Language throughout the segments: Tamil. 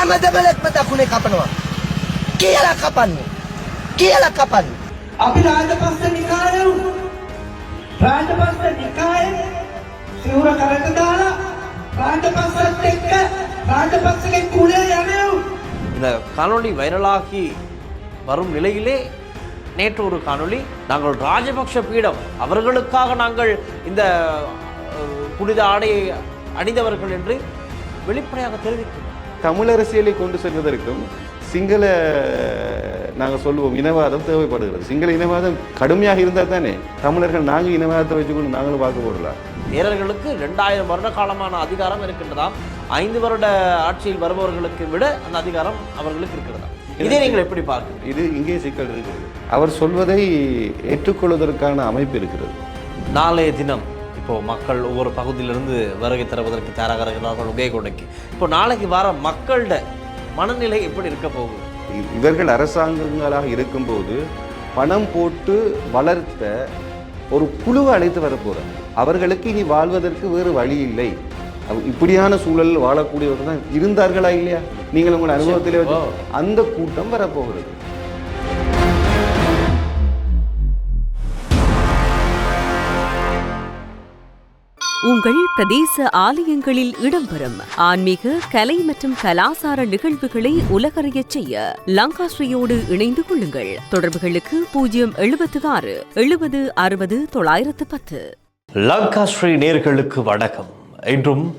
හැම දෙබලෙක්ම දකුණේ කපනවා. කියලා කපන්නේ. කියලා කපන්නේ. අපි රාජපක්ෂ නිකායව් රාජපක්ෂ නිකාය සිවුර කරට දාලා රාජපක්ෂත් එක්ක රාජපක්ෂගේ කුලේ යනෙව් இந்த காணொளி வைரலாகி வரும் நிலையிலே நேற்று ஒரு காணொளி நாங்கள் ராஜபக்ஷ பீடம் அவர்களுக்காக நாங்கள் இந்த அஹ், புனித ஆடையை அணிந்தவர்கள் என்று வெளிப்படையாக தெரிவிக்கிறோம் தமிழ் அரசியலை கொண்டு செல்வதற்கும் சிங்கள நாங்கள் சொல்லுவோம் இனவாதம் தேவைப்படுகிறது. சிங்கள இனவாதம் கடுமையாக இருந்தால் தானே தமிழர்கள் நாங்கள் இனவாதத்தை வச்சுக்கொண்டு நாங்களும் பார்க்க போடலாம் வீரர்களுக்கு ரெண்டாயிரம் வருட காலமான அதிகாரம் இருக்கின்றதாம் ஐந்து வருட ஆட்சியில் வருபவர்களுக்கு விட அந்த அதிகாரம் அவர்களுக்கு இருக்கிறதாம் இதை நீங்கள் எப்படி பார்க்கிறீங்க இது இங்கே சிக்கல் இருக்கிறது. அவர் சொல்வதை ஏற்றுக்கொள்வதற்கான அமைப்பு இருக்கிறது. நாளைய தினம் இப்போ மக்கள் ஒவ்வொரு பகுதியிலிருந்து வருகை தருவதற்கு தயாராக இருக்கிறார்கள் உகைகொடைக்கு இப்போ நாளைக்கு வர மக்களோட மனநிலை எப்படி இருக்க போகுது? இவர்கள் அரசாங்கங்களாக இருக்கும்போது பணம் போட்டு வளர்த்த ஒரு குழுவை அழைத்து வரப்போகிறார் அவர்களுக்கு இனி வாழ்வதற்கு வேறு வழி இல்லை. இப்படியான சூழலில் வாழக்கூடியவர்கள் தான் இருந்தார்களா இல்லையா? நீங்கள் உங்கள் அனுபவத்திலே அந்த கூட்டம் வரப்போகிறது. உங்கள் பிரதேச ஆலயங்களில் இடம்பெறும் ஆன்மீக கலை மற்றும் கலாசார நிகழ்வுகளை உலகறியச் செய்ய லங்காஸ்ரீயோடு இணைந்து கொள்ளுங்கள். தொடர்புகளுக்கு பூஜ்ஜியம் எழுபத்து ஆறு எழுபது அறுபது தொள்ளாயிரத்து பத்து. லங்கா ஸ்ரீ நேர்களுக்கு வணக்கம். இன்றும்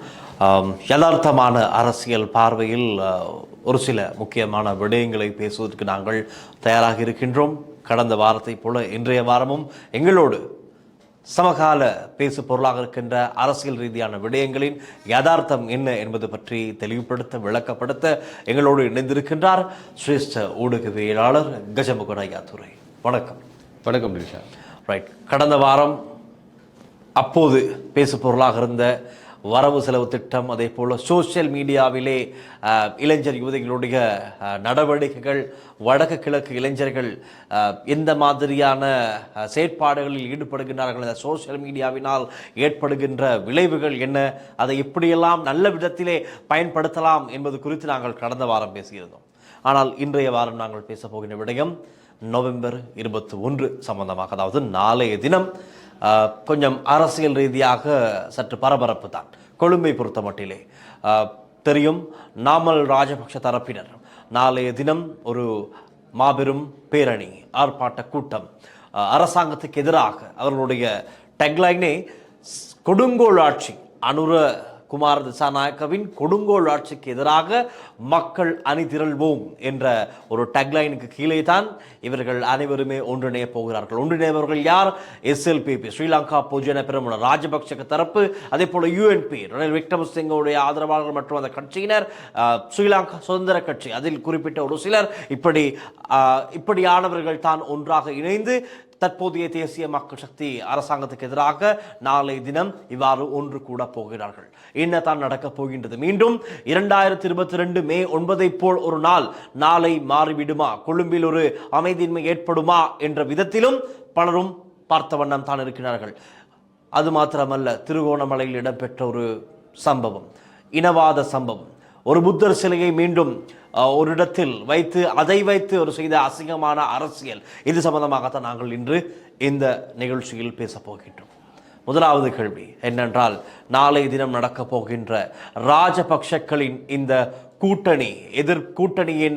யதார்த்தமான அரசியல் பார்வையில் ஒரு சில முக்கியமான விடயங்களை பேசுவதற்கு நாங்கள் தயாராக இருக்கின்றோம். கடந்த வாரத்தை போல இன்றைய வாரமும் எங்களோடு சமகால பேசு பொருளாக இருக்கின்ற அரசியல் ரீதியான விடயங்களின் யதார்த்தம் என்ன என்பது பற்றி தெளிவுபடுத்த விளக்கப்படுத்த எங்களோடு இணைந்திருக்கின்றார் சிரேஷ்ட ஊடகவியலாளர் கஜமுகன் ஐயாத்துரை வணக்கம். வணக்கம் நிஷா. ரைட் கடந்த வாரம் அப்போது பேசு பொருளாக இருந்த வரவு செலவு திட்டம் அதே போல் சோஷியல் மீடியாவிலே இளைஞர் யுவதிகளுடைய நடவடிக்கைகள் வடக்கு கிழக்கு இளைஞர்கள் எந்த மாதிரியான செயற்பாடுகளில் ஈடுபடுகின்றார்கள் இந்த சோஷியல் மீடியாவினால் ஏற்படுகின்ற விளைவுகள் என்ன அதை எப்படியெல்லாம் நல்ல விதத்திலே பயன்படுத்தலாம் என்பது குறித்து நாங்கள் கடந்த வாரம் பேசியிருந்தோம். ஆனால் இன்றைய வாரம் நாங்கள் பேச போகின்ற விடயம் நவம்பர் இருபத்தி ஒன்று சம்பந்தமாக அதாவது நாளைய தினம் கொஞ்சம் அரசியல் ரீதியாக சற்று பரபரப்பு தான். கொழும்பை பொறுத்த மட்டிலே. தெரியும் நாமல் ராஜபக்ஷ தரப்பினர். நாளைய தினம் ஒரு மாபெரும் பேரணி ஆர்ப்பாட்ட கூட்டம். அரசாங்கத்துக்கு எதிராக அவர்களுடைய டெக்லைனே கொடுங்கோல் ஆட்சி அனுர குமார திசாநாயக்கவின் கொடுங்கோல் ஆட்சிக்கு எதிராக மக்கள் அணி திரள்வோம் என்ற ஒரு டக்லைனுக்கு கீழே தான் இவர்கள் அனைவருமே ஒன்றிணைய போகிறார்கள். ஒன்றிணையவர்கள் யார்? எஸ்எல்பிபி ஸ்ரீலங்கா பொதுஜன பெருமன ராஜபக்சக்கு தரப்பு அதே போல யூஎன்பி ரணில் விக்ரமசிங்கோடைய ஆதரவாளர்கள் மற்றும் அந்த கட்சியினர் ஸ்ரீலங்கா சுதந்திர கட்சி. அதில் குறிப்பிட்ட ஒரு சிலர் இப்படி இப்படியானவர்கள் தான் ஒன்றாக இணைந்து தற்போதைய தேசிய மக்கள் சக்தி அரசாங்கத்துக்கு எதிராக நாளை தினம் இவ்வாறு ஒன்று கூட போகிறார்கள். என்ன தான் நடக்கப் போகின்றது? மீண்டும் இரண்டாயிரத்தி இருபத்தி ரெண்டு மே ஒன்பதை போல் ஒரு நாள் நாளை மாறிவிடுமா? கொழும்பில் ஒரு அமைதியின்மை ஏற்படுமா? என்ற விதத்திலும் பலரும் பார்த்த வண்ணம் தான் இருக்கிறார்கள். அது மாத்திரமல்ல திருகோணமலையில் இடம்பெற்ற ஒரு சம்பவம் இனவாத சம்பவம். ஒரு புத்தர் சிலையை மீண்டும் ஒரு இடத்தில் வைத்து அதை வைத்து ஒரு செய்த அசிங்கமான அரசியல். இது சம்பந்தமாகத்தான் நாங்கள் இன்று இந்த நிகழ்ச்சியில் பேசப் போகின்றோம். முதலாவது கேள்வி என்னென்றால் நாளை தினம் நடக்கப் போகின்ற ராஜபக்ஷக்களின் இந்த கூட்டணி எதிர் கூட்டணியின்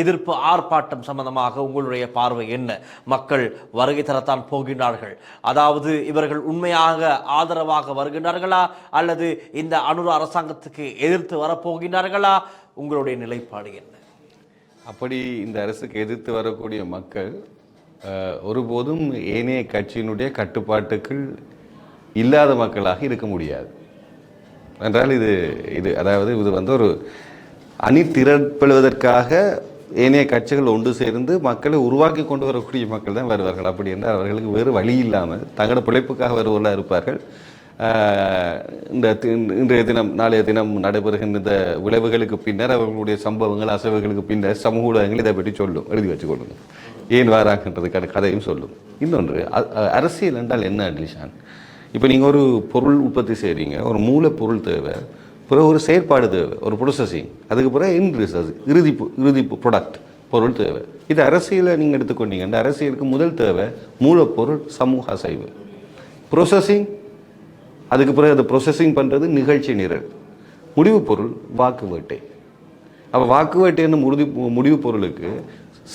எதிர்ப்பு ஆர்ப்பாட்டம் சம்பந்தமாக உங்களுடைய பார்வை என்ன? மக்கள் வருகை தரத்தான் போகின்றார்கள். அதாவது இவர்கள் உண்மையாக ஆதரவாக வருகின்றார்களா? அல்லது இந்த அனுர அரசாங்கத்துக்கு எதிர்த்து வரப்போகின்றார்களா? உங்களுடைய நிலைப்பாடு என்ன? அப்படி இந்த அரசுக்கு எதிர்த்து வரக்கூடிய மக்கள் ஒருபோதும் ஏனைய கட்சியினுடைய கட்டுப்பாட்டுக்குள் இல்லாத மக்களாக இருக்க முடியாது. என்றால் இது இது அதாவது இது வந்து ஒரு அணி திரட்படுவதற்காக ஏனைய கட்சிகள் ஒன்று சேர்ந்து மக்களை உருவாக்கி கொண்டு வரக்கூடிய மக்கள் தான் வருவார்கள். அப்படி என்றால் அவர்களுக்கு வேறு வழி இல்லாமல் தங்களோட பிழைப்புக்காக வருவர்களாக இருப்பார்கள். இந்த தி- இன்றைய தினம் நாளைய தினம் நடைபெறுகின்ற இந்த விளைவுகளுக்கு பின்னர் அவர்களுடைய சம்பவங்கள் அசைவுகளுக்கு பின்னர் சமூக ஊடகங்கள் இதை பற்றி சொல்லும் எழுதி வச்சு கொள்ளுங்க ஏன் வாராங்கன்றதுக்கான கதையும் சொல்லும். இன்னொன்று அ- அரசியல் என்றால் என்ன அட்லிஷான் இப்போ நீங்கள் ஒரு பொருள் உற்பத்தி செய்கிறீங்க ஒரு மூலப்பொருள் தேவை பிறகு ஒரு செயற்பாடு தேவை ஒரு ப்ரொசஸிங் அதுக்கு பிறகு இன் ரிசர்ச் இறுதி இறுதி ப்ராடக்ட் பொருள் தேவை. இது அரசியலை நீங்கள் எடுத்துக்கொண்டீங்கன்னா அரசியலுக்கு முதல் தேவை மூலப்பொருள் சமூக அசைவு. ப்ரொசஸிங் அதுக்கு பிறகு அதை ப்ரொசஸிங் பண்ணுறது நிகழ்ச்சி நிரல். முடிவு பொருள் வாக்கு வேட்டை. அப்போ வாக்கு வேட்டைன்னு முடிவு முடிவு பொருளுக்கு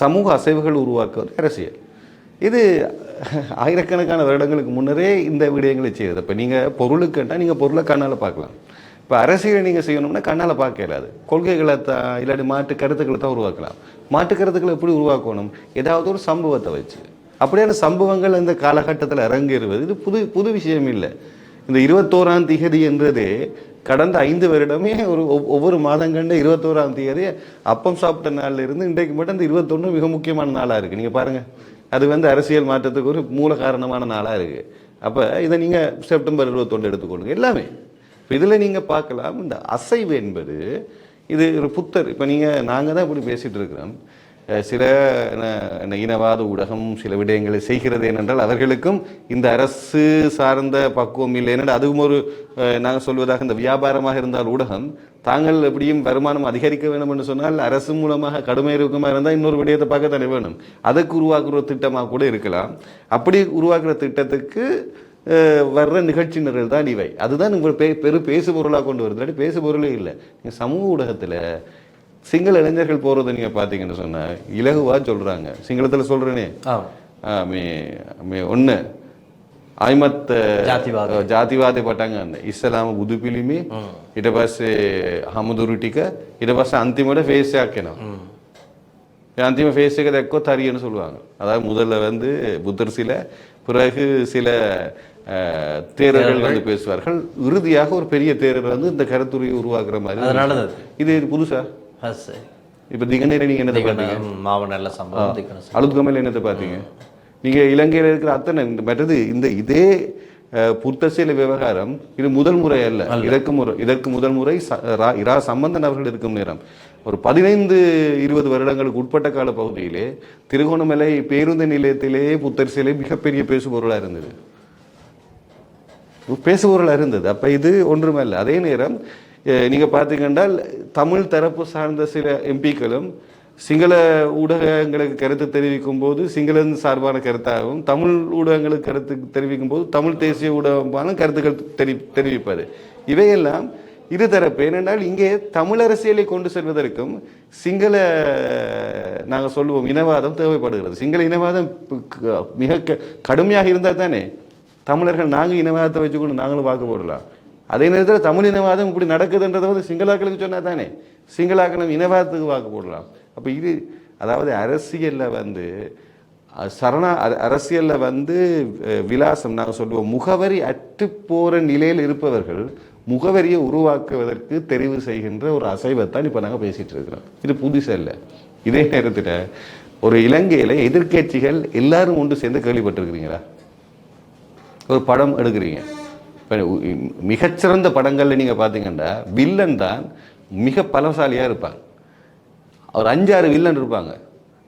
சமூக அசைவுகள் உருவாக்குவது அரசியல். இது ஆயிரக்கணக்கான வருடங்களுக்கு முன்னரே இந்த விடயங்களை செய்யுது இப்போ நீங்கள் பொருளுக்குன்னா நீங்கள் பொருளை கண்ணால் பார்க்கலாம். இப்போ அரசியலை நீங்கள் செய்யணும்னா கண்ணால் பார்க்க இயலாது. கொள்கைகளை தான் இல்லாட்டி மாட்டு கருத்துக்களை தான் உருவாக்கலாம். மாட்டு கருத்துக்களை எப்படி உருவாக்கணும்? ஏதாவது ஒரு சம்பவத்தை வச்சு. அப்படியான சம்பவங்கள் இந்த காலகட்டத்தில் அரங்கேறுவது. இது புது புது விஷயம் இல்லை. இந்த இருபத்தோராம் திகதி என்றதே கடந்த ஐந்து வருடமே ஒரு ஒவ்வொரு ஒவ்வொரு மாதங்கண்ட இருபத்தோராம் தேதி அப்பம் சாப்பிட்ட நாளில் இருந்து இன்றைக்கு மட்டும் இந்த இருபத்தொன்று மிக முக்கியமான நாளாக இருக்குது நீங்கள் பாருங்கள் அது வந்து அரசியல் மாற்றத்துக்கு ஒரு மூல காரணமான நாளாக இருக்குது அப்போ இதை நீங்கள் செப்டம்பர் இருபத்தொன்று எடுத்துக்கொள்ளுங்க. எல்லாமே. இப்போ இதில் நீங்கள் பார்க்கலாம் இந்த அசைவு என்பது இது ஒரு புத்தர். இப்போ நீங்கள் நாங்கள் தான் இப்படி பேசிகிட்டு இருக்கிறோம். சில ந- இனவாத ஊடகம் சில விடயங்களை செய்கிறது ஏனென்றால் அவர்களுக்கும் இந்த அரசு சார்ந்த பக்குவம் இல்லை. ஏனென்றால் அதுவும் ஒரு நாங்கள் சொல்வதாக இந்த வியாபாரமாக இருந்தால் ஊடகம் தாங்கள் எப்படியும் வருமானம் அதிகரிக்க வேண்டும் என்று சொன்னால் அரசு மூலமாக கடுமை இருக்குமா இருந்தால் இன்னொரு விடயத்தை பார்க்கத்தானே வேணும். அதுக்கு உருவாக்குற திட்டமாக கூட இருக்கலாம். அப்படி உருவாக்குற திட்டத்துக்கு வர்ற நிகழ்ச்சி நிரல் தான் இவை. அதுதான் உங்கள் பே பெரு பேசு பொருளாக கொண்டு வருது. இல்லாட்டி பேசு பொருளே இல்லை. நீங்க சமூக ஊடகத்தில் சிங்கள இளைஞர்கள் போகிறத நீங்கள் பார்த்தீங்கன்னு சொன்னால் இலகுவாக சொல்கிறாங்க சிங்களத்தில் சொல்கிறேனே ஆ මේ මේ ඔන්න අයිමත් ජාතිවාදය. ජාතිවාදය පටන් ගන්න ඉස්සලාම බුදු පිළිමේ ඊට පස්සේ හමුදුරු ටික ඊට පස්සේ අන්තිමට ෆේස් එකක් එනවා அந்திம ஃபேஸ் එක දැක්කොත් හරියන சொல்லுவாங்க அதாவது முதல்ல வந்து புத்தர் சில பிறகு சில அஹ், தேரர்கள் வந்து பேசுவார்கள் இறுதியாக ஒரு பெரிய தேரர் வந்து இந்த கருத்துரையை உருவாக்குற மாதிரி அது நடந்தது. இது இது புதுசா அது சரி இப்ப திகநேர நீங்க என்னத்தை பார்த்தீங்க ம், மாவு நல்ல சம்பவம். அழுத்கமல் என்னத்தை பார்த்தீங்க நீங்க இலங்கையில் இருக்கிற அத்தனை இந்த மற்றது இந்த இதே புத்தசீல விவகாரம் இது முதல் முறை அல்ல. இதற்கு முறை இதற்கு முதல் முறை இரா சம்பந்தன் அவர்கள் இருக்கும் நேரம். ஒரு பதினைந்து இருபது வருடங்களுக்கு உட்பட்ட கால பகுதியிலே திருகோணமலை பேருந்து நிலையத்திலே புத்தர் சிலை மிகப்பெரிய பேசுபொருளாக இருந்தது. பேசுபொருளாக இருந்தது. அப்போ இது ஒன்றுமல்ல அதே நேரம் நீங்கள் பார்த்தீங்கன்றால் தமிழ் தரப்பு சார்ந்த சில எம்பிக்களும் சிங்கள ஊடகங்களுக்கு கருத்து தெரிவிக்கும் போது சிங்களன் சார்பான கருத்தாகவும் தமிழ் ஊடகங்களுக்கு கருத்து தெரிவிக்கும் போது தமிழ் தேசிய ஊடகமான கருத்துக்கள் தெரி தெரிவிப்பது. இவையெல்லாம் இருதரப்பு. ஏனென்றால் இங்கே தமிழ் அரசியலை கொண்டு செல்வதற்கும் சிங்கள நாங்கள் சொல்லுவோம் இனவாதம் தேவைப்படுகிறது. சிங்கள இனவாதம் க- மிக க- கடுமையாக இருந்தால் தானே? தமிழர்கள் நாங்கள் இனவாதத்தை வச்சுக்கொண்டு நாங்களும் வாக்கு போடலாம். அதே நேரத்தில் தமிழ் இனவாதம் இப்படி நடக்குதுன்றதை வந்து சிங்களாக்களுக்கு சொன்னால் தானே? சிங்களாக்களும் இனவாதத்துக்கு வாக்கு போடலாம். அப்போ இது அதாவது அரசியலில் வந்து சரணா அரசியலில் வந்து விலாசம் நாங்கள் சொல்லுவோம் முகவரி அற்று போகிற நிலையில் இருப்பவர்கள் முகவரியை உருவாக்குவதற்கு தெரிவு செய்கின்ற ஒரு அசைவைத்தான் இப்போ நாங்கள் பேசிகிட்டு இருக்கிறோம். இது புதுசு இல்லை இதே நேரத்தில் ஒரு இலங்கையில் எதிர்க்கட்சிகள் எல்லாரும் ஒன்று சேர்ந்து கேள்விப்பட்டிருக்கிறீங்களா? ஒரு படம் எடுக்கிறீங்க. இப்போ மிகச்சிறந்த படங்களில் நீங்கள் பார்த்தீங்கன்னா வில்லன் தான் மிக பலசாலியாக இருப்பாங்க. ஒரு அஞ்சாறு வில்லன் இருப்பாங்க.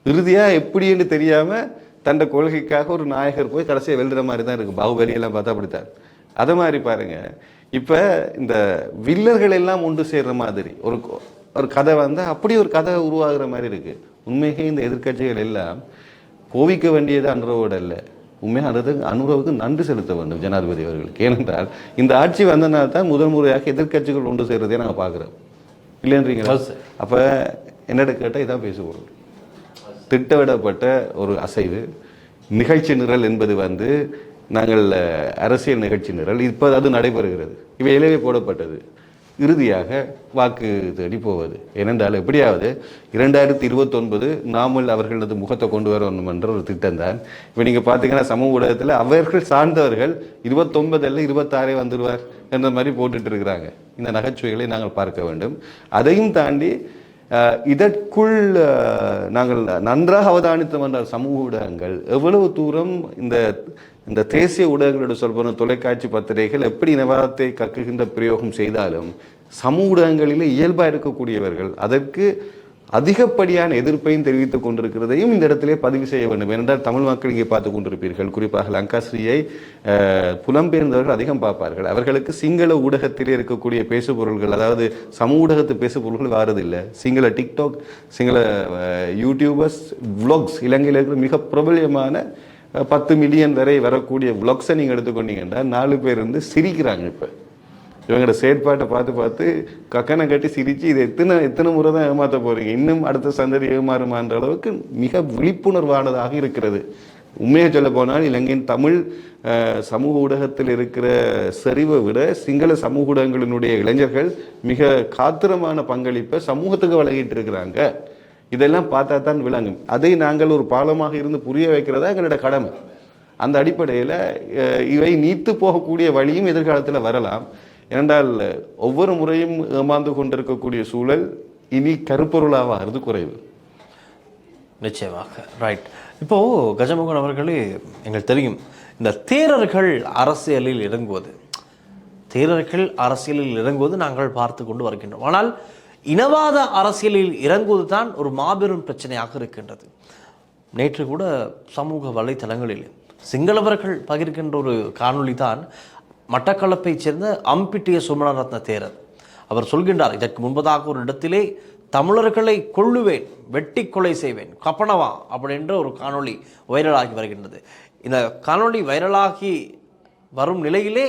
இறுதியாக எப்படின்னு தெரியாமல் தன்னை கொள்கைக்காக ஒரு நாயகர் போய் கடைசியாக வெல்லுற மாதிரி தான் இருக்குது பாகுபலியெல்லாம் பார்த்தா அப்படித்தான். அதை மாதிரி பாருங்கள் இப்போ இந்த வில்லர்கள் எல்லாம் ஒன்று சேர்ற மாதிரி ஒரு ஒரு கதை வந்து அப்படி ஒரு கதை உருவாகிற மாதிரி இருக்குது உண்மையாக இந்த எதிர்க்கட்சிகள் எல்லாம் கோவிக்க வேண்டியது அனுரவோட இல்லை உண்மையாக அது அனுரவுக்கு நன்றி செலுத்த வேண்டும் ஜனாதிபதி அவர்களுக்கு. ஏனென்றால் இந்த ஆட்சி வந்தனால தான் முதல் முறையாக எதிர்க்கட்சிகள் ஒன்று சேர்றதே நாங்கள் பார்க்குறோம். இல்லைன்றீங்களா. அப்போ என்னோட கேட்டால் இதான் பேசுவோம். திட்டமிடப்பட்ட ஒரு அசைவு நிகழ்ச்சி நிரல் என்பது வந்து நாங்கள் அரசியல் நிகழ்ச்சி நிரல். இப்போ அது நடைபெறுகிறது. இவை இலவே போடப்பட்டது. இறுதியாக வாக்கு தேடி போவது. ஏனென்றால் எப்படியாவது இரண்டாயிரத்தி இருபத்தொன்பது நாமல் அவர்களது முகத்தை கொண்டு வரணும் என்ற ஒரு திட்டம் தான் இப்போ நீங்கள் பார்த்தீங்கன்னா சமூக ஊடகத்தில் அவர்கள் சார்ந்தவர்கள் இருபத்தொன்பது இருபத்தாறே வந்துடுவார் என்ற மாதிரி போட்டுட்டு இருக்கிறாங்க. இந்த நகைச்சுவைகளை நாங்கள் பார்க்க வேண்டும். அதையும் தாண்டி இதற்குள் நாங்கள் நன்றாக அவதானித்தோம் என்றால் சமூக ஊடகங்கள் எவ்வளவு தூரம் இந்த இந்த தேசிய ஊடகங்களோட சொல்போன தொலைக்காட்சி பத்திரிகைகள் எப்படி நிவாரணத்தை கக்குகின்ற பிரயோகம் செய்தாலும் சமூக ஊடகங்களிலே இயல்பாக இருக்கக்கூடியவர்கள் அதற்கு அதிகப்படியான எதிர்ப்பையும் தெரிவித்துக் கொண்டிருக்கிறதையும் இந்த இடத்திலே பதிவு செய்ய வேண்டும். ஏனென்றால் தமிழ் மக்கள் இங்கே பார்த்துக் கொண்டிருப்பீர்கள். குறிப்பாக லங்காஸ்ரீயை புலம்பெயர்ந்தவர்கள் அதிகம் பார்ப்பார்கள். அவர்களுக்கு சிங்கள ஊடகத்திலே இருக்கக்கூடிய பேசுபொருள்கள் அதாவது சமூக ஊடகத்து பேசுபொருள்கள் வாரதில்லை. Sinhala TikTok Sinhala YouTubers vlogs இலங்கையில் இருக்கிற மிக பிரபல்யமான பத்து மில்லியன் வரை வரக்கூடிய vlogs-அ நீங்கள் எடுத்துக்கொண்டீங்கன்னா நாலு பேர் வந்து சிரிக்கிறாங்க இப்போ. இவங்களோட செயற்பாட்டை பார்த்து பார்த்து கக்கனை கட்டி சிரிச்சு இதை எத்தனை எத்தனை முறை தான் ஏமாற்ற போகிறீங்க இன்னும் அடுத்த சந்ததி ஏமாறுமான்ற அளவுக்கு மிக விழிப்புணர்வானதாக இருக்கிறது. உண்மையை சொல்ல போனால் இலங்கையின் தமிழ் சமூக ஊடகத்தில் இருக்கிற செறிவை விட சிங்கள சமூக ஊடகங்களினுடைய இளைஞர்கள் மிக காத்திரமான பங்களிப்பை சமூகத்துக்கு வழங்கிட்டு இருக்கிறாங்க. இதெல்லாம் பார்த்தா தான் விளங்கும். அதை நாங்கள் ஒரு பாலமாக இருந்து புரிய வைக்கிறதா எங்களோட கடமை. அந்த அடிப்படையில் இவை நீத்து போகக்கூடிய வழியும் எதிர்காலத்தில் வரலாம். ஏனென்றால் ஒவ்வொரு முறையும் ஏமாந்து கொண்டிருக்கக்கூடிய சூழல் இனி கருப்பொருளாவது குறைவு. நிச்சயமாக. ரைட் இப்போ கஜமோகன் அவர்களே எங்களுக்கு தெரியும் இந்த தேரர்கள் அரசியலில் இறங்குவது. தேரர்கள் அரசியலில் இறங்குவது நாங்கள் பார்த்து கொண்டு வருகின்றோம். ஆனால் இனவாத அரசியலில் இறங்குவது தான் ஒரு மாபெரும் பிரச்சனையாக இருக்கின்றது. நேற்று கூட சமூக வலைத்தளங்களில் சிங்களவர்கள் பகிர்கின்ற ஒரு காணொளி தான் மட்டக்களப்பைச் சேர்ந்த அம்பிட்டிய சுமணரத்ன தேரர். அவர் சொல்கின்றார் இதற்கு முன்பதாக ஒரு இடத்திலே தமிழர்களை கொள்ளுவேன் வெட்டி கொலை செய்வேன் கப்பனவா? அப்படின்ற ஒரு காணொளி வைரலாகி வருகின்றது. இந்த காணொளி வைரலாகி வரும் நிலையிலே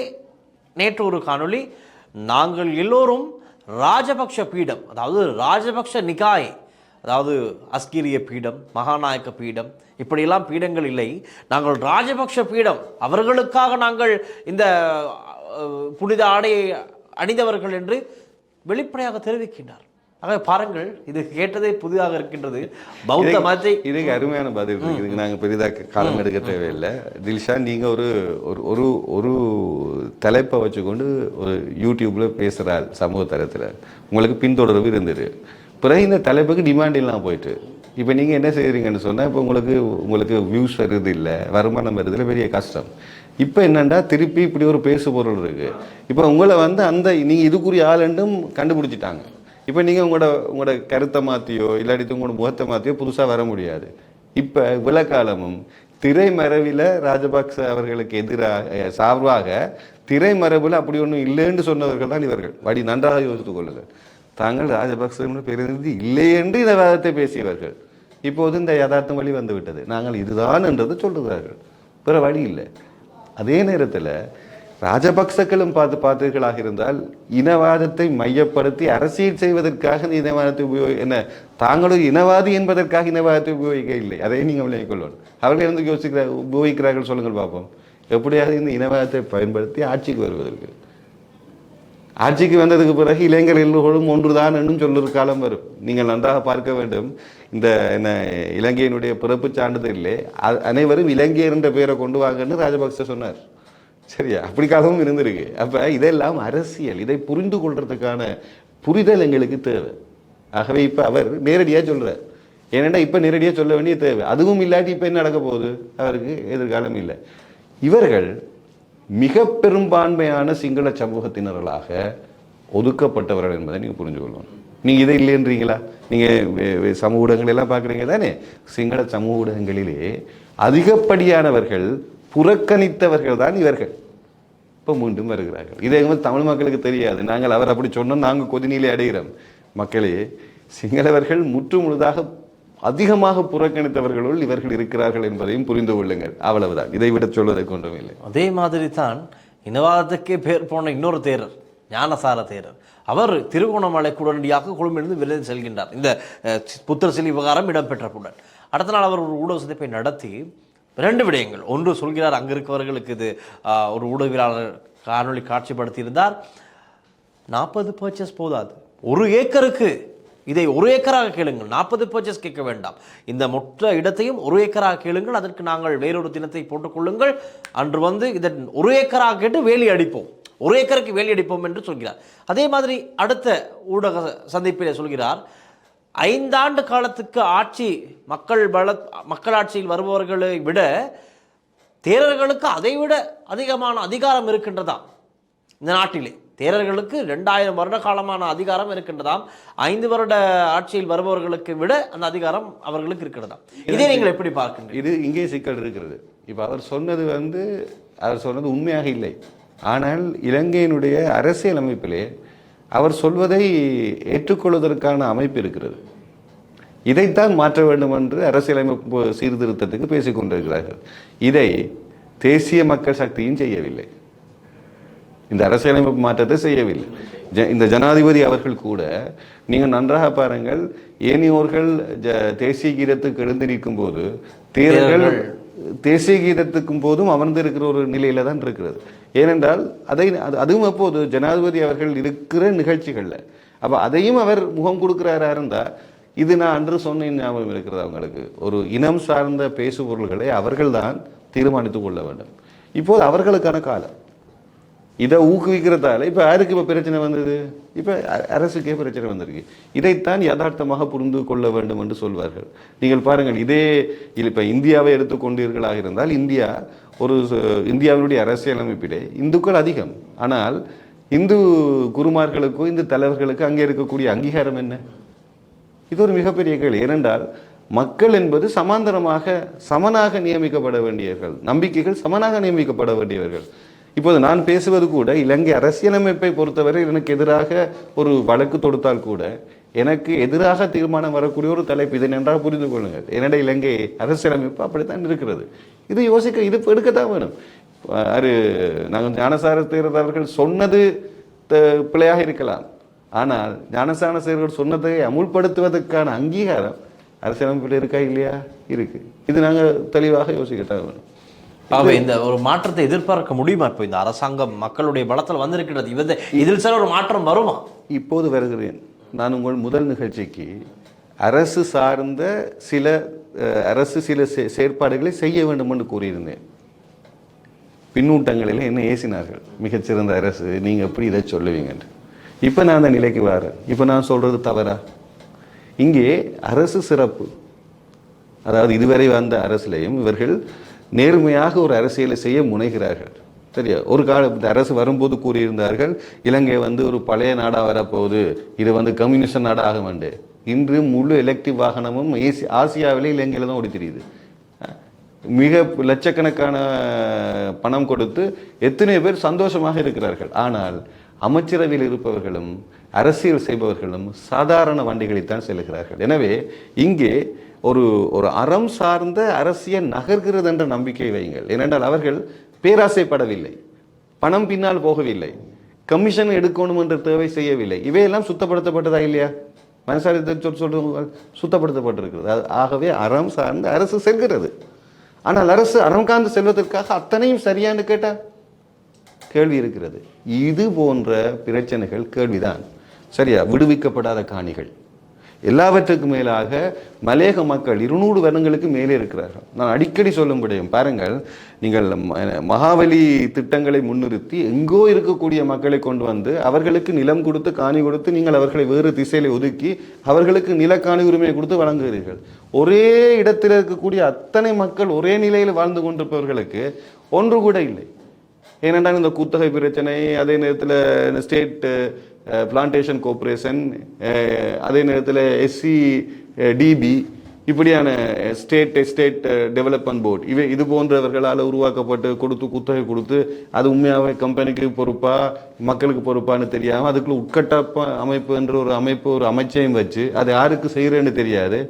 நேற்று ஒரு காணொளி நாங்கள் எல்லோரும் ராஜபக்ஷ பீடம் அதாவது ராஜபக்ஷ நிகாய் அதாவது அஸ்கிரிய பீடம் மகாநாயக்க பீடம் இப்படியெல்லாம் பீடங்கள் இல்லை. நாங்கள் ராஜபக்ஷ பீடம் அவர்களுக்காக நாங்கள் இந்த புனித ஆடையை அணிந்தவர்கள் என்று வெளிப்படையாக தெரிவிக்கின்றார். ஆக பாருங்கள் இது கேட்டதே புதிதாக இருக்கின்றது. பௌத்த மதத்தை இதுக்கு அருமையான பதில் இதுக்கு நாங்கள் பெரிதாக காலம் எடுக்க தேவையில்லை. தில்ஷா நீங்க ஒரு ஒரு ஒரு ஒரு தலைப்பை வச்சுக்கொண்டு ஒரு யூடியூப்ல பேசுறாள் சமூக தளத்துல உங்களுக்கு பின்தொடர்பு இருந்தது. பிறகு இந்த தலைப்புக்கு டிமாண்ட் இல்லாமல் போயிட்டு. இப்போ நீங்கள் என்ன செய்கிறீங்கன்னு சொன்னால் இப்போ உங்களுக்கு உங்களுக்கு வியூஸ் வருது இல்லை வருமானம் வருது இல்லை பெரிய கஷ்டம். இப்போ என்னண்டா திருப்பி இப்படி ஒரு பேசு பொருள் இருக்கு. இப்போ உங்களை வந்து அந்த நீங்கள் இதுக்குரிய ஆளுண்டும் கண்டுபிடிச்சிட்டாங்க. இப்போ நீங்கள் உங்களோட உங்களோட கருத்தை மாற்றியோ இல்லாட்டி உங்களோட முகத்தை மாற்றியோ புதுசாக வர முடியாது. இப்போ விளக்காலமும் திரைமறைவில் ராஜபக்ச அவர்களுக்கு எதிராக சார்பாக திரைமரபில் அப்படி ஒன்றும் இல்லைன்னு சொன்னவர்கள் தான் இவர்கள். வடி நன்றாக யோசித்துக் கொள்ளுங்கள். தாங்கள் ராஜபக்ச பிரதிநிதி இல்லை என்று இந்த வாதத்தை பேசியவர்கள். இப்போது இந்த யதார்த்தம் வழி வந்துவிட்டது. நாங்கள் இதுதான் என்றது சொல்லுகிறார்கள். பிற வழி இல்லை. அதே நேரத்தில் ராஜபக்சக்களும் பார்த்து பார்த்தீர்களாக இருந்தால் இனவாதத்தை மையப்படுத்தி அரசியல் செய்வதற்காக இந்த இனவாதத்தை உபயோகி என்ன தாங்களும் இனவாதி என்பதற்காக இனவாதத்தை உபயோகிக்க இல்லை. அதை நீங்கள் விளங்கிக் கொள்ளணும். அவர்கள் இருந்து யோசிக்கிற உபயோகிக்கிறார்கள் சொல்லுங்கள் பார்ப்போம். எப்படியாவது இந்த இனவாதத்தை பயன்படுத்தி ஆட்சிக்கு வருவதற்கு. ஆட்சிக்கு வந்ததுக்கு பிறகு இளைஞர் எல்லோரும் ஒன்றுதான் என்னும் சொல்லுற காலம் வரும். நீங்கள் நன்றாக பார்க்க வேண்டும். இந்த என்ன இலங்கையினுடைய பிறப்பு சான்றிதழிலே அனைவரும் இலங்கையர் என்ற பெயரை கொண்டு வாங்கன்னு ராஜபக்ச சொன்னார். சரியா? அப்படி காலமும் இருந்திருக்கு. அப்போ இதெல்லாம் அரசியல். இதை புரிந்து கொள்றதுக்கான புரிதல் எங்களுக்கு தேவை. ஆகவே இப்போ அவர் நேரடியாக சொல்கிறார் ஏன்னா இப்போ நேரடியாக சொல்ல வேண்டிய தேவை. அதுவும் இல்லாட்டி இப்போ என்ன நடக்க போகுது? அவருக்கு எதிர்காலம் இல்லை. இவர்கள் மிக பெரும்பான்மையான சிங்கள சமூகத்தினர்களாக ஒதுக்கப்பட்டவர்கள் என்பதை நீங்கள் புரிஞ்சு கொள்ளணும். நீங்கள் இதை இல்லைன்றீங்களா? நீங்கள் சமூக ஊடகங்கள் எல்லாம் பார்க்குறீங்க தானே? சிங்கள சமூக ஊடகங்களிலே அதிகப்படியானவர்கள் புறக்கணித்தவர்கள் தான் இவர்கள். இப்போ மீண்டும் வருகிறார்கள். இதே வந்து தமிழ் மக்களுக்கு தெரியாது. நாங்கள் அவர் அப்படி சொன்னோம் நாங்கள் கொதிநிலை அடைகிறோம். மக்களே சிங்களவர்கள் முற்று முழுதாக அதிகமாக புறக்கணித்தவர்களுள் இவர்கள் இருக்கிறார்கள் என்பதையும் புரிந்து கொள்ளுங்கள். அவ்வளவுதான். இதை விட சொல்வதற்கு ஒன்றும் இல்லை அதே மாதிரி தான் இனவாதத்துக்கே பேர் போன இன்னொரு தேரர் ஞானசார தேரர். அவர் திருகோணமலைக்கு உடனடியாக கொழும்பிலிருந்து விரைந்து செல்கின்றார். இந்த அஹ், புத்தர் சிலை விவகாரம் இடம்பெற்றவுடன். அடுத்த நாள் அவர் ஒரு ஊடக சந்திப்பை நடத்தி ரெண்டு விடயங்கள். ஒன்று சொல்கிறார் அங்கே இருக்கவர்களுக்கு இது ஒரு ஊடகவியலாளர் காணொலி காட்சிப்படுத்தியிருந்தார். நாற்பது பர்ச்சஸ் போதாது ஒரு ஏக்கருக்கு இதை ஒரு ஏக்கராக கேளுங்கள். நாற்பது பர்ச்சஸ் கேட்க வேண்டாம். இந்த மொத்த இடத்தையும் ஒரு ஏக்கராக கேளுங்கள். அதற்கு நாங்கள் வேறொரு தினத்தை போட்டுக்கொள்ளுங்கள் அன்று வந்து இதன் ஒரு ஏக்கராக கேட்டு வேலி அடிப்போம். ஒரு ஏக்கருக்கு வேலி அடிப்போம் என்று சொல்கிறார். அதே மாதிரி அடுத்த ஊடக சந்திப்பில் சொல்கிறார் ஐந்தாண்டு காலத்துக்கு ஆட்சி மக்கள் பல மக்களாட்சியில் வருபவர்களை விட தேரர்களுக்கு அதை விட அதிகமான அதிகாரம் இருக்கின்றதா இந்த நாட்டிலே தேரர்களுக்கு ரெண்டாயிரம் வருட காலமான அதிகாரம் இருக்கின்றதாம். ஐந்து வருட ஆட்சியில் வருபவர்களுக்கு விட அந்த அதிகாரம் அவர்களுக்கு இருக்கிறதாம். இதை நீங்கள் எப்படி பார்க்கின்றீர்கள்? இது இங்கே சிக்கல் இருக்கிறது. இப்போ அவர் சொன்னது வந்து அவர் சொன்னது உண்மையாக இல்லை. ஆனால் இலங்கையினுடைய அரசியல் அமைப்பிலே அவர் சொல்வதை ஏற்றுக்கொள்வதற்கான அமைப்பு இருக்கிறது. இதைத்தான் மாற்ற வேண்டும் என்று அரசியலமைப்பு சீர்திருத்தத்துக்கு பேசிக் கொண்டிருக்கிறார்கள். இதை தேசிய மக்கள் சக்தியும் செய்யவில்லை. இந்த அரசியலமைப்பு மாற்றத்தை செய்யவில்லை. ஜ- இந்த ஜனாதிபதி அவர்கள் கூட நீங்கள் நன்றாக பாருங்கள் ஏனையோர்கள் ஜ- தேசிய கீதத்துக்கு எழுந்து நிற்கும் போது தேர்கள் தேசிய கீதத்துக்கும் போதும் அமர்ந்திருக்கிற ஒரு நிலையில தான் இருக்கிறது. ஏனென்றால் அதை அது- அதுவும் அப்போது ஜனாதிபதி அவர்கள் இருக்கிற நிகழ்ச்சிகளில். அப்போ அதையும் அவர் முகம் கொடுக்குறாரா இருந்தால் இது நான் அன்று சொன்ன ஞாபகம் இருக்கிறது அவங்களுக்கு ஒரு இனம் சார்ந்த பேசுபொருள்களை அவர்கள்தான் தீர்மானித்துக் கொள்ள வேண்டும். இப்போது அவர்களுக்கான காலம். இதை ஊக்குவிக்கிறதால இப்போ யாருக்கு இப்போ பிரச்சனை வந்தது? இப்போ அரசுக்கே பிரச்சனை வந்திருக்கு. இதைத்தான் யதார்த்தமாக புரிந்து கொள்ள வேண்டும் என்று சொல்வார்கள். நீங்கள் பாருங்கள் இதே இப்போ இந்தியாவை எடுத்துக்கொண்டீர்களாக இருந்தால் இந்தியா ஒரு இந்தியாவினுடைய அரசியலமைப்பிலே இந்துக்கள் அதிகம். ஆனால் இந்து குருமார்களுக்கும் இந்து தலைவர்களுக்கும் அங்கே இருக்கக்கூடிய அங்கீகாரம் என்ன? இது ஒரு மிகப்பெரிய கேள்வி. ஏனென்றால் மக்கள் என்பது சமாந்தரமாக சமனாக நியமிக்கப்பட வேண்டியவர்கள். நம்பிக்கைகள் சமனாக நியமிக்கப்பட வேண்டியவர்கள். இப்போது நான் பேசுவது கூட இலங்கை அரசியலமைப்பை பொறுத்தவரை எனக்கு எதிராக ஒரு வழக்கு தொடுத்தால் கூட எனக்கு எதிராக தீர்மானம் வரக்கூடிய ஒரு தலைப்பு. இதை நன்றாக புரிந்து கொள்ளுங்கள். என்னடா இலங்கை அரசியலமைப்பு அப்படித்தான் இருக்கிறது. இது யோசிக்க இது எடுக்கத்தான் வேணும். அது நாங்கள் ஞானசார தீரத் அவர்கள் சொன்னது பிழையாக இருக்கலாம். ஆனால் ஞானசான செயல்கள் சொன்னதை அமுல்படுத்துவதற்கான அங்கீகாரம் அரசியலமைப்பில் இருக்கா இல்லையா? இருக்கு. இது நாங்கள் தெளிவாக யோசிக்கத்தான் வேணும். ஆகவே இந்த ஒரு மாற்றத்தை எதிர்பார்க்க முடியுமா இப்போ இந்த அரசாங்கம் மக்களுடைய பலத்தில் வந்திருக்கிறது இது இதில் சில ஒரு மாற்றம் வருமா? இப்போது வருகிறேன். நான் உங்கள் முதல் நிகழ்ச்சிக்கு அரசு சார்ந்த சில அரசு சில செ- செயற்பாடுகளை செய்ய வேண்டும் என்று கூறியிருந்தேன். பின்னூட்டங்களில் என்ன ஏசினார்கள். மிகச்சிறந்த அரசு நீங்கள் எப்படி இதை சொல்லுவீங்கன்னு இப்போ நான் அந்த நிலைக்கு வரேன். இப்போ நான் சொல்கிறது தவறா? இங்கே அரசு சிறப்பு. அதாவது இதுவரை வந்த அரசிலையும் இவர்கள் நேர்மையாக ஒரு அரசியலை செய்ய முனைகிறார்கள். சரியா? ஒரு கால இந்த அரசு வரும்போது கூறியிருந்தார்கள் இலங்கை வந்து ஒரு பழைய நாடாக வரப்போகுது. இது வந்து கம்யூனிஸ்ட் நாடாக வேண்டு வேண்டும் இன்று முழு எலக்ட்ரிக் வாகனமும் ஏசி ஆசியாவிலே இலங்கையில் தான் ஓடி தெரியுது மிக லட்சக்கணக்கான பணம் கொடுத்து எத்தனை பேர் சந்தோஷமாக இருக்கிறார்கள். ஆனால் அமைச்சரவையில் இருப்பவர்களும் அரசியல் செய்பவர்களும் சாதாரண வண்டிகளைத்தான் செல்கிறார்கள். எனவே இங்கே ஒரு ஒரு அறம் சார்ந்த அரசியல் நகர்கிறது என்ற நம்பிக்கை வையுங்கள். ஏனென்றால் அவர்கள் பேராசைப்படவில்லை. பணம் பின்னால் போகவில்லை. கமிஷன் எடுக்கணும் என்ற தேவை செய்யவில்லை. இவையெல்லாம் சுத்தப்படுத்தப்பட்டதா இல்லையா? மனசாரி சொல் சொல்றது சுத்தப்படுத்தப்பட்டிருக்கிறது. அது- ஆகவே அறம் சார்ந்த அரசு செல்கிறது. ஆனால் அரசு அறம் காந்து செல்வதற்காக அத்தனையும் சரியான்னு கேட்டால் கேள்வி இருக்கிறது. இது போன்ற பிரச்சனைகள் கேள்விதான். சரியா? விடுவிக்கப்படாத காணிகள். எல்லாவற்றுக்கும் மேலாக மலேக மக்கள் இருநூறு வருடங்களுக்கு மேலே இருக்கிறார்கள். நான் அடிக்கடி சொல்ல முடியும் பாருங்கள் நீங்கள் மகாவலி மகாபலி திட்டங்களை முன்னிறுத்தி எங்கோ இருக்கக்கூடிய மக்களை கொண்டு வந்து அவர்களுக்கு நிலம் கொடுத்து காணி கொடுத்து நீங்கள் அவர்களை வேறு திசையில் ஒதுக்கி அவர்களுக்கு நிலக்காணி உரிமையை கொடுத்து வழங்குகிறீர்கள். ஒரே இடத்தில் இருக்கக்கூடிய அத்தனை மக்கள் ஒரே நிலையில் வாழ்ந்து கொண்டிருப்பவர்களுக்கு ஒன்று கூட இல்லை. ஏனென்றால் இந்த குத்தகை பிரச்சனை அதே நேரத்தில் ஸ்டேட்டு பிளான்டேஷன் கோஆப்ரேஷன் அதே நேரத்தில் எஸ்சி டிபி இப்படியான ஸ்டேட் ஸ்டேட் டெவலப்மெண்ட் போர்டு இவை இது போன்றவர்களால் உருவாக்கப்பட்டு கொடுத்து குத்தகை கொடுத்து அது உண்மையாகவே கம்பெனிக்கு பொறுப்பா மக்களுக்கு பொறுப்பான்னு தெரியாமல் அதுக்குள்ள உட்கட்டப்ப அமைப்பு என்ற ஒரு அமைப்பு ஒரு அமைச்சையும் வச்சு அது யாருக்கு செய்கிறேன்னு தெரியாது.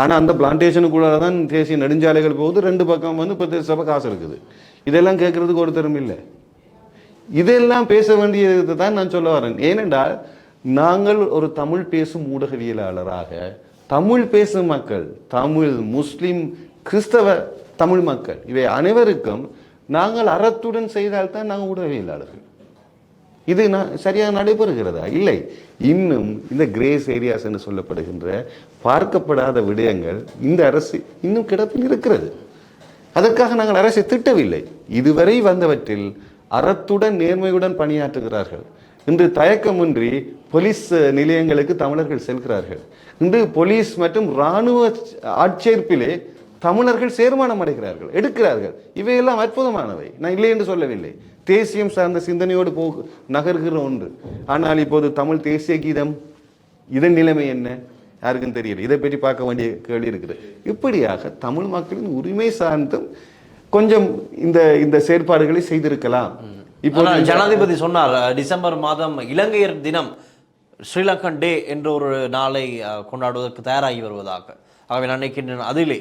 ஆனால் அந்த பிளான்டேஷனுக்குள்ளார தான் தேசிய நெடுஞ்சாலைகள் போகுது ரெண்டு பக்கம் வந்து இப்போ சபை காசு இருக்குது. இதெல்லாம் கேட்குறதுக்கு ஒருத்தரும் இல்லை. இதெல்லாம் பேச வேண்டியது தான் நான் சொல்ல வரேன். ஏனென்றால் நாங்கள் ஒரு தமிழ் பேசும் ஊடகவியலாளராக தமிழ் பேசும் மக்கள் தமிழ் முஸ்லிம் கிறிஸ்தவ தமிழ் மக்கள் இவை அனைவருக்கும் நாங்கள் அறத்துடன் செய்தால்தான் நாங்கள் ஊடகவியலாளர்கள். இது நான் சரியாக நடைபெறுகிறதா? இல்லை. இன்னும் இந்த கிரேஸ் ஏரியாஸ் என்று சொல்லப்படுகின்ற பார்க்கப்படாத விடயங்கள் இந்த அரசு இன்னும் கிடப்பில் இருக்கிறது. அதற்காக நாங்கள் அரசை திட்டவில்லை. இதுவரை வந்தவற்றில் அறத்துடன் நேர்மையுடன் பணியாற்றுகிறார்கள். இன்று தயக்கமின்றி போலீஸ் நிலையங்களுக்கு தமிழர்கள் செல்கிறார்கள். இன்று போலீஸ் மற்றும் இராணுவ ஆட்சேர்ப்பிலே தமிழர்கள் சேர்மானம் அடைகிறார்கள் எடுக்கிறார்கள். இவையெல்லாம் அற்புதமானவை. நான் இல்லை என்று சொல்லவில்லை. தேசியம் சார்ந்த சிந்தனையோடு போ நகர்கிற ஒன்று. ஆனால் இப்போது தமிழ் தேசிய கீதம் இதன் நிலைமை என்ன? யாருக்கும் தெரியல. இதை பற்றி பார்க்க வேண்டிய கேள்வி இருக்குது. இப்படியாக தமிழ் மக்களின் உரிமை சார்ந்தும் கொஞ்சம் இந்த இந்த செயற்பாடுகளை செய்திருக்கலாம். இப்போ ஜனாதிபதி சொன்னார் டிசம்பர் மாதம் இலங்கையர் தினம் ஸ்ரீலங்கன் டே என்ற ஒரு நாளை கொண்டாடுவதற்கு தயாராகி வருவதாக. ஆகவே நான் நினைக்கின்றேன் அதிலே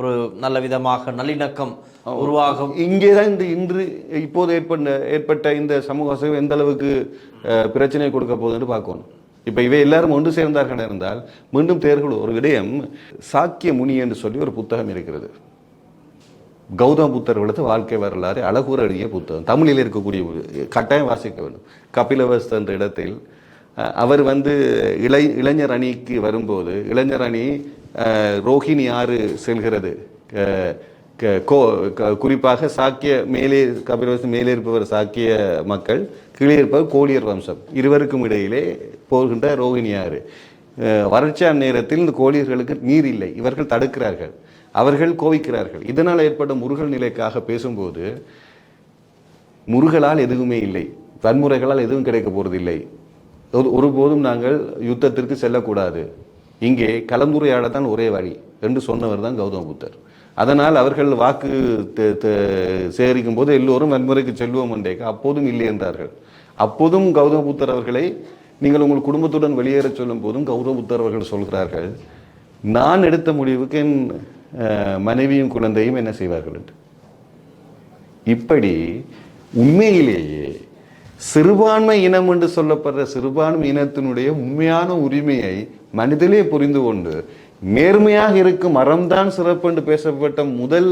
ஒரு நல்ல விதமாக நல்லிணக்கம் உருவாகும். இங்கே தான் இந்த இன்று இப்போது ஏற்பட்ட ஏற்பட்ட இந்த சமூக அசைவு எந்த அளவுக்கு பிரச்சனை கொடுக்க போகுதுன்னு பார்க்கணும். இப்போ இவை எல்லாரும் ஒன்று சேர்ந்தார்கள் இருந்தால் மீண்டும் தேர்கள் ஒரு விடயம் சாக்கிய முனி என்று சொல்லி ஒரு புத்தகம் இருக்கிறது. கௌதம புத்தர் வளர்த்து வாழ்க்கை வரலாறு அழகூர் எழுதிய புத்தகம். தமிழில் இருக்கக்கூடிய கட்டாயம் வாசிக்க வேண்டும். கபிலவஸ்து என்ற இடத்தில் அவர் வந்து இளை இளைஞர் அணிக்கு வரும்போது இளைஞர் அணி ரோஹிணி ஆறு செல்கிறது. க- கோ குறிப்பாக சாக்கிய மேலே கபிலவஸ்து மேலே இருப்பவர் சாக்கிய மக்கள் கீழே இருப்பவர் கோழியர் வம்சம். இருவருக்கும் இடையிலே போகின்ற ரோஹிணி ஆறு. வறட்சியான நேரத்தில் இந்த கோழியர்களுக்கு நீர் இல்லை. இவர்கள் தடுக்கிறார்கள். அவர்கள் கோவிக்கிறார்கள். இதனால் ஏற்பட்ட முருகல் நிலைக்காக பேசும்போது முருகலால் எதுவுமே இல்லை. வன்முறைகளால் எதுவும் கிடைக்க போவதில்லை ஒரு- ஒருபோதும் நாங்கள் யுத்தத்திற்கு செல்லக்கூடாது. இங்கே கலந்துரையாடத்தான் ஒரே வழி. என்று சொன்னவர் தான் கௌதம புத்தர் அதனால் அவர்கள் வாக்கு சேகரிக்கும் போது எல்லோரும் வன்முறைக்கு செல்வோம் என்றேக்க அப்போதும் இல்லை என்றார்கள். அப்போதும் கௌதம புத்தர் அவர்களை நீங்கள் உங்கள் குடும்பத்துடன் வெளியேறச் சொல்லும் போதும் கௌதம புத்தர் அவர்கள் சொல்கிறார்கள் நான் எடுத்த முடிவுக்கு என் மனைவியும் குழந்தையும் என்ன செய்வார்கள் என்று? இப்படி உண்மையிலேயே சிறுபான்மை இனம் என்று சொல்லப்படுற சிறுபான்மை இனத்தினுடைய உண்மையான உரிமையை மனிதனே புரிந்து கொண்டு நேர்மையாக இருக்கும் அறம்தான் சிறப்பு என்று பேசப்பட்ட முதல்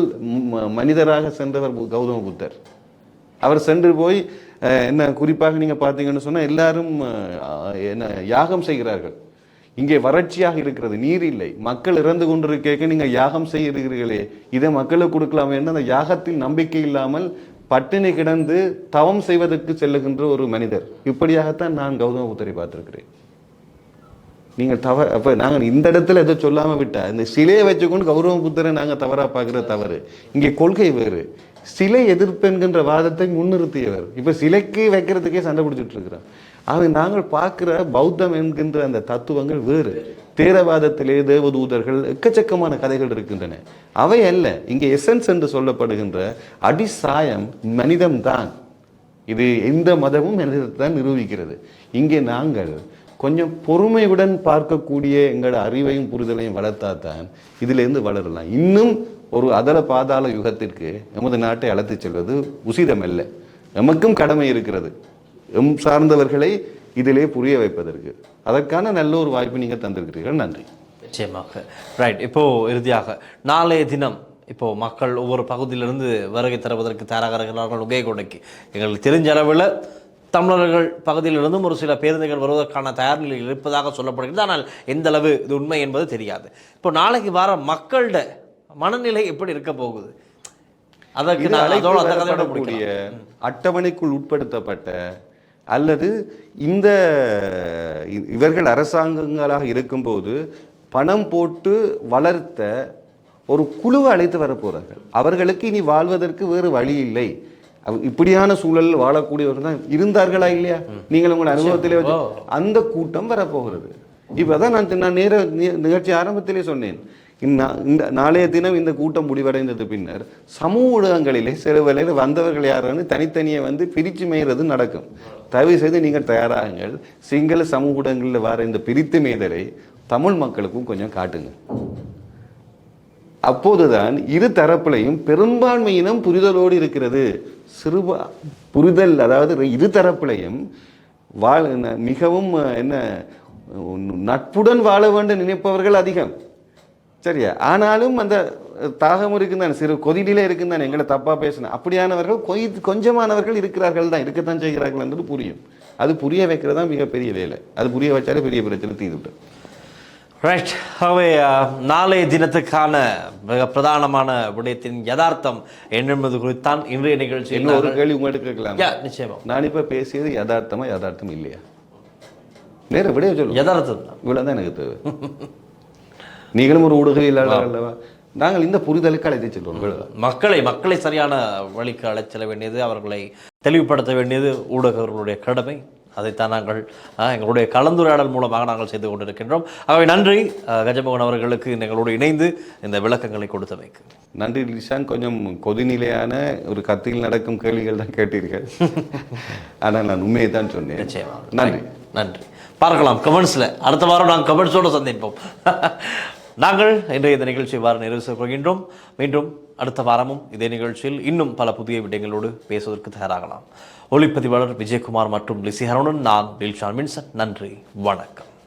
மனிதராக சென்றவர் கௌதம புத்தர். அவர் சென்று போய் என்ன குறிப்பாக நீங்கள் பார்த்தீங்கன்னு சொன்னால் எல்லாரும் என்ன யாகம் செய்கிறார்கள். இங்கே வறட்சியாக இருக்கிறது நீர் இல்லை. மக்கள் இறந்து கொண்டிருக்க நீங்க யாகம் செய்கிறீர்களே இதை மக்களுக்கு கொடுக்கலாமே என்று அந்த யாகத்தில் நம்பிக்கை இல்லாமல் பட்டினி கிடந்து தவம் செய்வதற்கு செல்லுகின்ற ஒரு மனிதர். இப்படியாகத்தான் நான் கௌதம புத்தரை பார்த்திருக்கிறேன். நீங்கள் தவ அப்ப நாங்க இந்த இடத்துல எதை சொல்லாம விட்டா இந்த சிலையை வச்சுக்கொண்டு கௌரவ புத்தரை நாங்க தவறா பார்க்குற தவறு. இங்கே கொள்கை வேறு. சிலை எதிர்ப்பு என்கின்ற வாதத்தை முன்னிறுத்தியவர். இப்ப சிலைக்கு வைக்கிறதுக்கே சண்டை பிடிச்சிட்டு இருக்கிறோம் ஆக நாங்கள் பார்க்கிற பௌத்தம் என்கின்ற அந்த தத்துவங்கள் வேறு. தேரவாதத்திலே தேவதூதர்கள் எக்கச்சக்கமான கதைகள் இருக்கின்றன. அவை அல்ல இங்கே எசன்ஸ் என்று சொல்லப்படுகின்ற அடிசாயம் மனிதம்தான். இது எந்த மதமும் மனிதத்தை தான் நிரூபிக்கிறது. இங்கே நாங்கள் கொஞ்சம் பொறுமையுடன் பார்க்கக்கூடிய எங்களோட அறிவையும் புரிதலையும் வளர்த்தாதான் இதிலேருந்து வளரலாம். இன்னும் ஒரு அதல பாதாள யுகத்திற்கு எமது நாட்டை அழைத்துச் செல்வது உசிதமல்ல நமக்கும் கடமை இருக்கிறது. எம் சார்ந்தவர்களை இதிலே புரிய வைப்பதற்கு. அதற்கான நல்ல ஒரு வாய்ப்பு நீங்கள் தந்திருக்கிறீர்கள். நன்றி. நிச்சயமாக. ரைட் இப்போ இறுதியாக நாளைய தினம் இப்போ மக்கள் ஒவ்வொரு பகுதியிலிருந்து வருகை தருவதற்கு தயாராக இருக்கிறார்கள் உகைகொடைக்கு எங்களுக்கு தெரிஞ்ச அளவில் தமிழர்கள் பகுதியிலிருந்தும் ஒரு சில பேருந்துகள் வருவதற்கான தயார் நிலையில் இருப்பதாக சொல்லப்படுகிறது. ஆனால் எந்த அளவு இது உண்மை என்பது தெரியாது. இப்போ நாளைக்கு வர மக்களோட மனநிலை எப்படி இருக்க போகுது? அதற்கு அதோட அந்த கதையோட. அட்டவணைக்குள் உட்படுத்தப்பட்ட அல்லது இந்த இவர்கள் அரசாங்கங்களாக இருக்கும்போது பணம் போட்டு வளர்த்த ஒரு குழுவை அழைத்து வரப்போறார்கள் அவர்களுக்கு இனி வாழ்வதற்கு வேறு வழி இல்லை. இப்படியான சூழலில் வாழக்கூடியவர்கள் தான் இருந்தார்களா இல்லையா? நீங்கள் உங்கள் அனுபவத்திலே அந்த கூட்டம் வரப்போகிறது. இப்பதான் நான் நான் நேர நிகழ்ச்சி ஆரம்பத்திலே சொன்னேன். இந்த நாளைய தினம் இந்த கூட்டம் முடிவடைந்தது பின்னர் சமூக ஊடகங்களிலே சில வேளையில் வந்தவர்கள் யாருன்னு தனித்தனியை வந்து பிரித்து மேய்றது நடக்கும். தயவு செய்து நீங்கள் தயாராகுங்கள். சிங்கள சமூக ஊடகங்களில் வர இந்த பிரித்து மேய்தலை தமிழ் மக்களுக்கும் கொஞ்சம் காட்டுங்க. அப்போதுதான் இரு தரப்புலையும் பெரும்பான்மையினம் புரிதலோடு இருக்கிறது. சிறுபா புரிதல் அதாவது இரு தரப்புலையும் வாழ மிகவும் என்ன நட்புடன் வாழ வேண்டும் நினைப்பவர்கள் அதிகம். சரியா? ஆனாலும் அந்த தாகம் இருக்குந்தானே? சிறு கொதிலே இருக்குந்தானே? எங்களை தப்பா பேசின. அப்படியானவர்கள் கொய்- கொஞ்சமானவர்கள் இருக்கிறார்கள் தான். இருக்கத்தான் செய்கிறார்கள் என்பது புரியும். அது புரிய வைக்கிறது தான் மிகப்பெரிய வேலை. அது புரிய வச்சாலே பெரிய பிரச்சனை தீர்ந்துவிடும். ரைட் அஹ், நாளைய தினத்துக்கான மிக பிரதானமான விடயத்தின் யதார்த்தம் என்னென்பது குறித்தான் இன்றைய நிகழ்ச்சியில் இன்னும் ஒரு கேள்வி உங்களுக்கு கேட்கலாம்? நிச்சயமா. நான் இப்ப பேசியது யதார்த்தமா யதார்த்தம் இல்லையா? நேர விடைய சொல்லு யதார்த்தம் தான். இவ்வளவுதான் எனக்கு தேவை. நீங்களும் ஒரு ஊடகவியலாளர் அல்லவா? நாங்கள் இந்த புரிதலுக்கு அழைத்து செல்வோம். மக்களை மக்களை சரியான வழிக்கு அழைச் செல்ல வேண்டியது அவர்களை தெளிவுபடுத்த வேண்டியது ஊடகர்களுடைய கடமை. அதைத்தான் நாங்கள் எங்களுடைய கலந்துரையாடல் மூலமாக நாங்கள் செய்து கொண்டிருக்கின்றோம். ஆகவே நன்றி கஜமோகன் அவர்களுக்கு எங்களோடு இணைந்து இந்த விளக்கங்களை கொடுத்தமைக்கு. நன்றி லிஷான் கொஞ்சம் கொதிநிலையான ஒரு கத்தியில் நடக்கும் கேள்விகள் தான் கேட்டீர்கள். ஆனால் நான் உண்மையை தான் சொன்னேன். நிச்சயமா நன்றி. நன்றி. பார்க்கலாம் கமெண்ட்ஸில் அடுத்த வாரம் நாங்கள் கமெண்ட்ஸோடு சந்திப்போம். நாங்கள் இன்றைய இந்த நிகழ்ச்சி வார நிறைவு செய்கின்றோம் மீண்டும் அடுத்த வாரமும் இதே நிகழ்ச்சியில் இன்னும் பல புதிய விடயங்களோடு பேசுவதற்கு தயாராகலாம். ஒளிப்பதிவாளர் விஜயகுமார் மற்றும் லிசி நான் டில்ஷான் மின்சன். நன்றி. வணக்கம்.